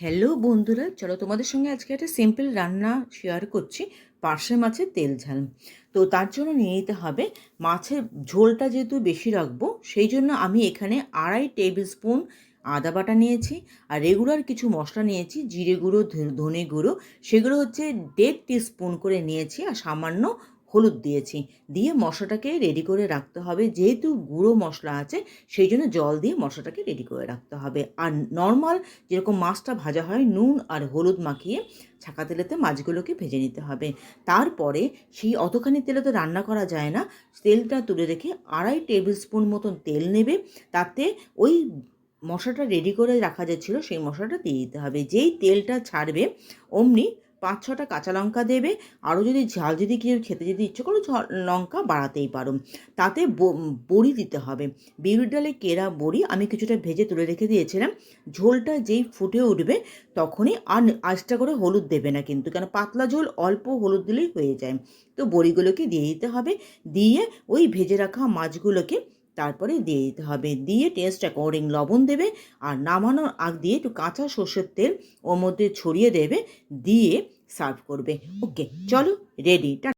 Hello বন্ধুরা। চলো তোমাদের সঙ্গে আজকে একটা সিম্পল রান্না শেয়ার করছি। পার্শে মাছের তেল ঝাল। তো তার জন্য নিয়ে নিতে হবে মাছের ঝোলটা যেহেতু বেশি রাখব, সেই জন্য আমি এখানে আড়াই টেবিল স্পুন আদা বাটা নিয়েছি আর রেগুলার কিছু মশলা নিয়েছি, জিরে গুঁড়ো ধনে গুঁড়ো। সেগুলো হচ্ছে দেড় স্পুন করে নিয়েছি আর সামান্য হলুদ দিয়েছি। দিয়ে মশলাটাকে রেডি করে রাখতে হবে। যেহেতু গুঁড়ো মশলা আছে, সেই জন্য জল দিয়ে মশলাটাকে রেডি করে রাখতে হবে। আর নর্মাল যেরকম মাছটা ভাজা হয়, নুন আর হলুদ মাখিয়ে ছাকা তেলেতে মাছগুলোকে ভেজে নিতে হবে। তারপরে সেই অতখানি তেলে তো রান্না করা যায় না, তেলটা তুলে রেখে আড়াই টেবিল স্পুন মতন তেল নেবে। তাতে ওই মশলাটা রেডি করে রাখা যাচ্ছিল সেই মশলাটা দিয়ে দিতে হবে। যেই তেলটা ছাড়বে, অমনি পাঁচ ছটা কাঁচা লঙ্কা দেবে। আরও যদি ঝাল যদি কেউ খেতে যদি ইচ্ছে করো লঙ্কা বাড়াতেই পারো। তাতে বড়ি দিতে হবে। বিউলির ডালে কেরা বড়ি, আমি কিছুটা ভেজে তুলে রেখে দিয়েছিলাম। ঝোলটা যেই ফুটে উঠবে, তখনই আর আঁচটা করে হলুদ দেবে না কিন্তু, কেন পাতলা ঝোল অল্প হলুদ দিলেই হয়ে যায়। তো বড়িগুলোকে দিয়ে দিতে হবে। দিয়ে ওই ভেজে রাখা মাছগুলোকে তারপরে দিয়ে দিতে হবে। দিয়ে টেস্ট অ্যাকর্ডিং লবণ দেবে আর নামানোর আগ দিয়ে একটু কাঁচা সর্ষের তেল ওর মধ্যে ছড়িয়ে দেবে। দিয়ে সার্ভ করবে। ওকে চলো রেডি